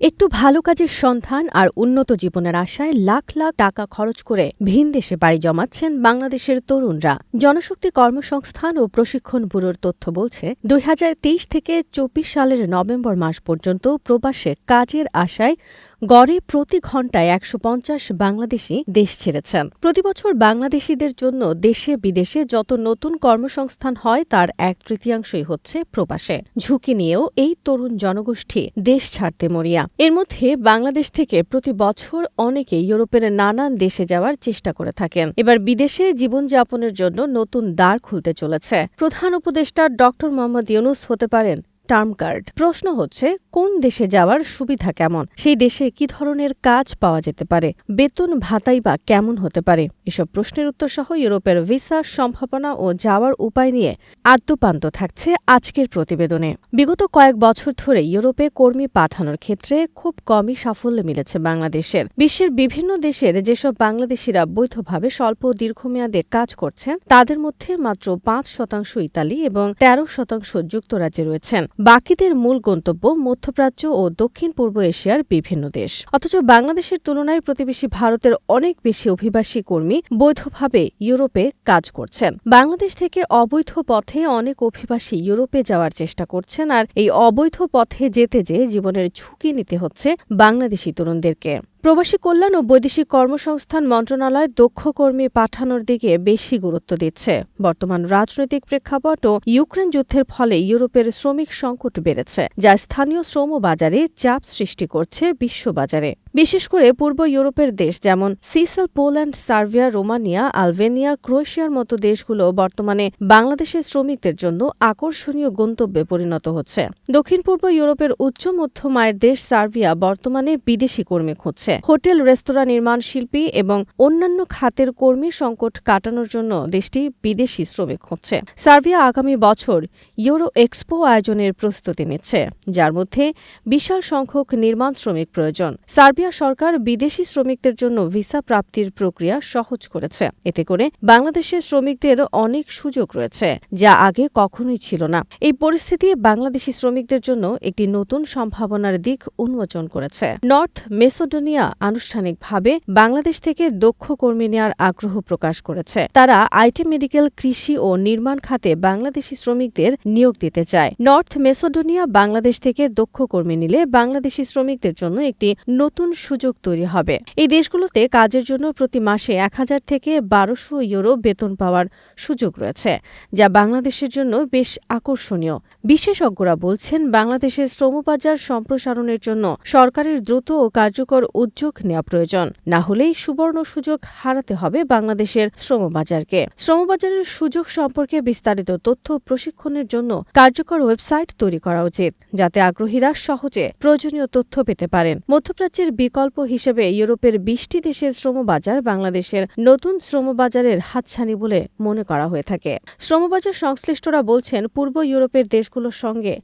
একটু ভালো কাজের সন্ধান আর উন্নত জীবনের আশায় লাখ লাখ টাকা খরচ করে ভিন দেশে বাড়ি জমাচ্ছেন বাংলাদেশের তরুণরা। জনশক্তি কর্মসংস্থান ও প্রশিক্ষণ ব্যুরোর তথ্য বলছে, দুই হাজার তেইশ থেকে চব্বিশ সালের নভেম্বর মাস পর্যন্ত প্রবাসে কাজের আশায় গড়ে প্রতি ঘন্টায় একশো পঞ্চাশ বাংলাদেশি দেশ ছেড়েছেন। প্রতিবছর বাংলাদেশিদের জন্য দেশে বিদেশে যত নতুন কর্মসংস্থান হয়, তার এক তৃতীয়াংশই হচ্ছে প্রবাসে। ঝুঁকি নিয়েও এই তরুণ জনগোষ্ঠী দেশ ছাড়তে মরিয়া। এর মধ্যে বাংলাদেশ থেকে প্রতি বছর অনেকে ইউরোপের নানান দেশে যাওয়ার চেষ্টা করে থাকেন। এবার বিদেশে জীবনযাপনের জন্য নতুন দ্বার খুলতে চলেছে। প্রধান উপদেষ্টা ড মোহাম্মদ ইউনুস হতে পারেন টার্ম কার্ড। প্রশ্ন হচ্ছে, কোন দেশে যাওয়ার সুবিধা কেমন? সেই দেশে কি ধরনের কাজ পাওয়া যেতে পারে? বেতন, ভাতাই বা কেমন হতে পারে? এসব প্রশ্নের উত্তর সহ ইউরোপের ভিসা, সম্ভাবনা ও যাওয়ার উপায় নিয়ে আদ্যপান্ত থাকছে আজকের প্রতিবেদনে। বিগত কয়েক বছর ধরে ইউরোপে কর্মী পাঠানোর ক্ষেত্রে খুব কমই সাফল্য মিলেছে বাংলাদেশের। বিশ্বের বিভিন্ন দেশের যেসব বাংলাদেশিরা বৈধভাবে স্বল্প দীর্ঘমেয়াদে কাজ করছেন, তাদের মধ্যে মাত্র পাঁচ শতাংশ ইতালি এবং তেরো শতাংশ যুক্তরাজ্যে রয়েছেন। বাকিদের মূল গন্তব্য মধ্যপ্রাচ্য ও দক্ষিণ পূর্ব এশিয়ার বিভিন্ন দেশ। অথচ বাংলাদেশের তুলনায় প্রতিবেশী ভারতের অনেক বেশি অভিবাসী কর্মী বৈধভাবে ইউরোপে কাজ করছেন। বাংলাদেশ থেকে অবৈধ পথে অনেক অভিবাসী ইউরোপে যাওয়ার চেষ্টা করছেন আর এই অবৈধ পথে যেতে যেয়ে জীবনের ঝুঁকি নিতে হচ্ছে বাংলাদেশি তরুণদেরকে। প্রবাসী কল্যাণ ও বৈদেশিক কর্মসংস্থান মন্ত্রণালয় দক্ষ কর্মী পাঠানোর দিকে বেশি গুরুত্ব দিচ্ছে। বর্তমান রাজনৈতিক প্রেক্ষাপট ও ইউক্রেন যুদ্ধের ফলে ইউরোপের শ্রমিক সংকট বেড়েছে, যা স্থানীয় শ্রম বাজারে চাপ সৃষ্টি করছে বিশ্ববাজারে। বিশেষ করে পূর্ব ইউরোপের দেশ যেমন সিসাল, পোল্যান্ড, সার্বিয়া, রোমানিয়া, আলবেনিয়া, ক্রোয়েশিয়ার মতো দেশগুলো বর্তমানে বাংলাদেশের শ্রমিকদের জন্য আকর্ষণীয় গন্তব্যে পরিণত হচ্ছে। দক্ষিণ পূর্ব ইউরোপের উচ্চ মধ্যম আয়ের দেশ সার্বিয়া বর্তমানে বিদেশি কর্মী খুঁজছে। হোটেল, রেস্তোরাঁ নির্মাণ শিল্পী এবং অন্যান্য খাতের কর্মী সংকট কাটানোর জন্য দেশটি বিদেশি শ্রমিক খুঁজছে সার্বিয়া আগামী বছর ইউরো এক্সপো আয়োজনের প্রস্তুতি নিচ্ছে, যার মধ্যে বিশাল সংখ্যক নির্মাণ শ্রমিক প্রয়োজন। সার্বিয়া সরকার বিদেশি শ্রমিকদের জন্য ভিসা প্রাপ্তির প্রক্রিয়া সহজ করেছে। এতে করে বাংলাদেশের শ্রমিকদের অনেক সুযোগ রয়েছে, যা আগে কখনোই ছিল না। এই পরিস্থিতি বাংলাদেশি শ্রমিকদের জন্য একটি নতুন সম্ভাবনার দিক উন্মোচন করেছে। নর্থ মেসোডোনিয়া আনুষ্ঠানিকভাবে বাংলাদেশ থেকে দক্ষ কর্মী নেওয়ার আগ্রহ প্রকাশ করেছে। তারা আইটি মেডিকেল, কৃষি ও নির্মাণ খাতে বাংলাদেশি শ্রমিকদের নিয়োগ দিতে চায়। নর্থ মেসোডোনিয়া বাংলাদেশ থেকে দক্ষ কর্মী নিলে বাংলাদেশি শ্রমিকদের জন্য একটি নতুন সুযোগ তৈরি হবে। এই দেশগুলোতে কাজের জন্য প্রতি মাসে এক হাজার থেকে বারোশো ইউরো বেতন পাওয়ার সুযোগ রয়েছে, যা বাংলাদেশের জন্য বেশ আকর্ষণীয়। বিশেষজ্ঞরা বলছেন, বাংলাদেশের শ্রমবাজার সম্প্রসারণের জন্য সরকারের দ্রুত ও কার্যকর উদ্যোগ নেওয়া প্রয়োজন। না হলেই সুবর্ণ সুযোগ হারাতে হবে বাংলাদেশের শ্রমবাজারকে। শ্রমবাজারের সুযোগ সম্পর্কে বিস্তারিত তথ্য প্রশিক্ষণের জন্য কার্যকর ওয়েবসাইট তৈরি করা উচিত, যাতে আগ্রহীরা সহজে প্রয়োজনীয় তথ্য পেতে পারেন। মধ্যপ্রাচ্যের বিকল্প হিসেবে ইউরোপের বিশটি দেশের শ্রমবাজার বাংলাদেশের নতুন শ্রমবাজারের হাতছানি বলে মনে করা হয়ে থাকে। শ্রমবাজার সংশ্লিষ্টরা বলছেন, পূর্ব ইউরোপের দেশগুলোর সঙ্গে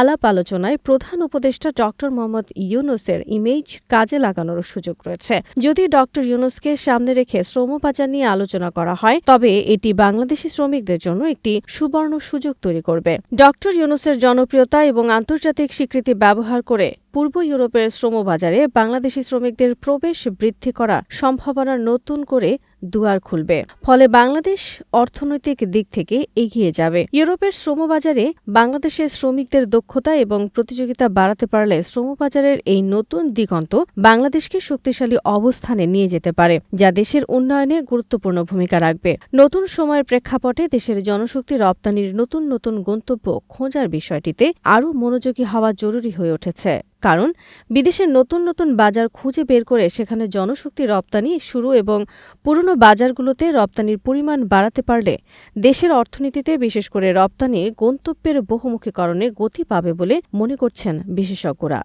আলাপ আলোচনায় প্রধান উপদেষ্টা ড মোহাম্মদ ইউনুসের ইমেজ কাজে লাগানোর সুযোগ রয়েছে। যদি ড ইউনুসকে সামনে রেখে শ্রম পাচার নিয়ে আলোচনা করা হয়, তবে এটি বাংলাদেশি শ্রমিকদের জন্য একটি সুবর্ণ সুযোগ তৈরি করবে। ডক্টর ইউনুসের জনপ্রিয়তা এবং আন্তর্জাতিক স্বীকৃতি ব্যবহার করে পূর্ব ইউরোপের শ্রমবাজারে বাংলাদেশি শ্রমিকদের প্রবেশ বৃদ্ধি করা সম্ভাবনা নতুন করে দুয়ার খুলবে। ফলে বাংলাদেশ অর্থনৈতিক দিক থেকে এগিয়ে যাবে। ইউরোপের শ্রমবাজারে বাংলাদেশের শ্রমিকদের দক্ষতা এবং প্রতিযোগিতা বাড়াতে পারলে শ্রমবাজারের এই নতুন দিগন্ত বাংলাদেশকে শক্তিশালী অবস্থানে নিয়ে যেতে পারে, যা দেশের উন্নয়নে গুরুত্বপূর্ণ ভূমিকা রাখবে। নতুন সময়ের প্রেক্ষাপটে দেশের জনশক্তি রপ্তানির নতুন নতুন গন্তব্য খোঁজার বিষয়টিতে আরও মনোযোগী হওয়া জরুরি হয়ে উঠেছে। কারণ বিদেশের নতুন নতুন বাজার খুঁজে বের করে সেখানে জনশক্তি রপ্তানি শুরু এবং পুরনো বাজারগুলোতে রপ্তানির পরিমাণ বাড়াতে পারলে দেশের অর্থনীতিতে বিশেষ করে রপ্তানি গন্তব্যের বহুমুখীকরণে গতি পাবে বলে মনে করছেন বিশেষজ্ঞরা।